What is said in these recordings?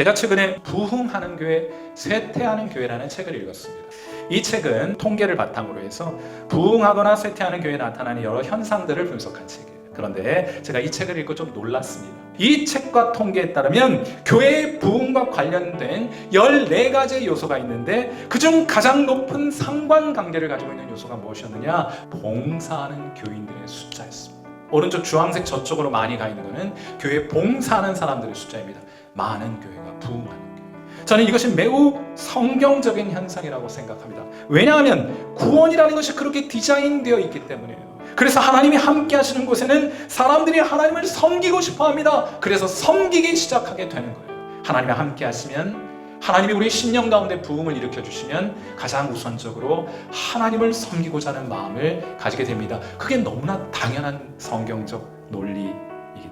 제가 최근에 부흥하는 교회, 쇠퇴하는 교회라는 책을 읽었습니다. 이 책은 통계를 바탕으로 해서 부흥하거나 쇠퇴하는 교회에 나타나는 여러 현상들을 분석한 책이에요. 그런데 제가 이 책을 읽고 좀 놀랐습니다. 이 책과 통계에 따르면 교회의 부흥과 관련된 14가지 요소가 있는데 그중 가장 높은 상관관계를 가지고 있는 요소가 무엇이었느냐? 봉사하는 교인들의 숫자였습니다. 오른쪽 주황색 저쪽으로 많이 가 있는 것은 교회 봉사하는 사람들의 숫자입니다. 많은 교회가 부흥하는 교회. 저는 이것이 매우 성경적인 현상이라고 생각합니다. 왜냐하면 구원이라는 것이 그렇게 디자인되어 있기 때문이에요. 그래서 하나님이 함께 하시는 곳에는 사람들이 하나님을 섬기고 싶어 합니다. 그래서 섬기기 시작하게 되는 거예요. 하나님이 함께 하시면 하나님이 우리 신령 가운데 부흥을 일으켜 주시면 가장 우선적으로 하나님을 섬기고자 하는 마음을 가지게 됩니다. 그게 너무나 당연한 성경적 논리이기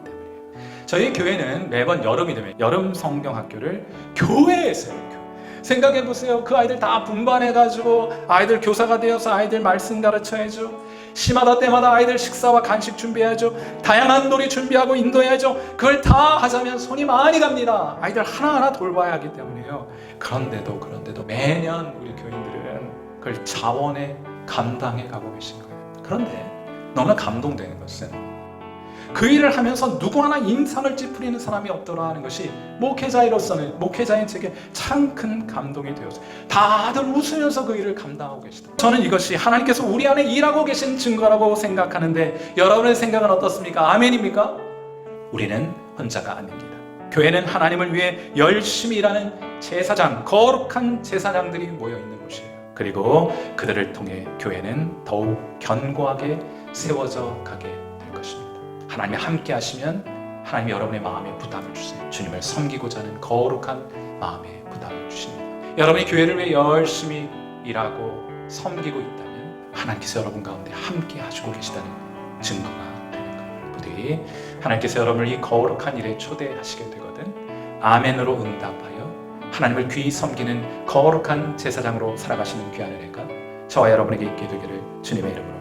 때문이에요. 저희 교회는 매번 여름이 되면 여름 성경 학교를 교회에서. 생각해 보세요. 그 아이들 다 분반해 가지고 아이들 교사가 되어서 아이들 말씀 가르쳐 야죠. 시마다 때마다 아이들 식사와 간식 준비해야죠. 다양한 놀이 준비하고 인도해야죠. 그걸 다 하자면 손이 많이 갑니다. 아이들 하나하나 돌봐야 하기 때문에요. 그런데도 그런데도 매년 우리 교인들은 그걸 자원에 감당해 가고 계신 거예요. 그런데 너무나 감동되는 것은 그 일을 하면서 누구 하나 인상을 찌푸리는 사람이 없더라 하는 것이 목회자로서는 목회자인 제게 참 큰 감동이 되었어요. 다들 웃으면서 그 일을 감당하고 계시다. 저는 이것이 하나님께서 우리 안에 일하고 계신 증거라고 생각하는데 여러분의 생각은 어떻습니까? 아멘입니까? 우리는 혼자가 아닙니다. 교회는 하나님을 위해 열심히 일하는 제사장, 거룩한 제사장들이 모여 있는 곳이에요. 그리고 그들을 통해 교회는 더욱 견고하게 세워져 가게 될 것입니다. 하나님이 함께 하시면 하나님이 여러분의 마음에 부담을 주세요. 주님을 섬기고자 하는 거룩한 마음에 부담을 주십니다. 여러분이 교회를 위해 열심히 일하고 섬기고 있다면 하나님께서 여러분 가운데 함께 하시고 계시다는 증거가 되는 겁니다. 부디 하나님께서 여러분을 이 거룩한 일에 초대하시게 되거든 아멘으로 응답하여 하나님을 귀히 섬기는 거룩한 제사장으로 살아가시는 귀한 은혜가 저와 여러분에게 있게 되기를 주님의 이름으로.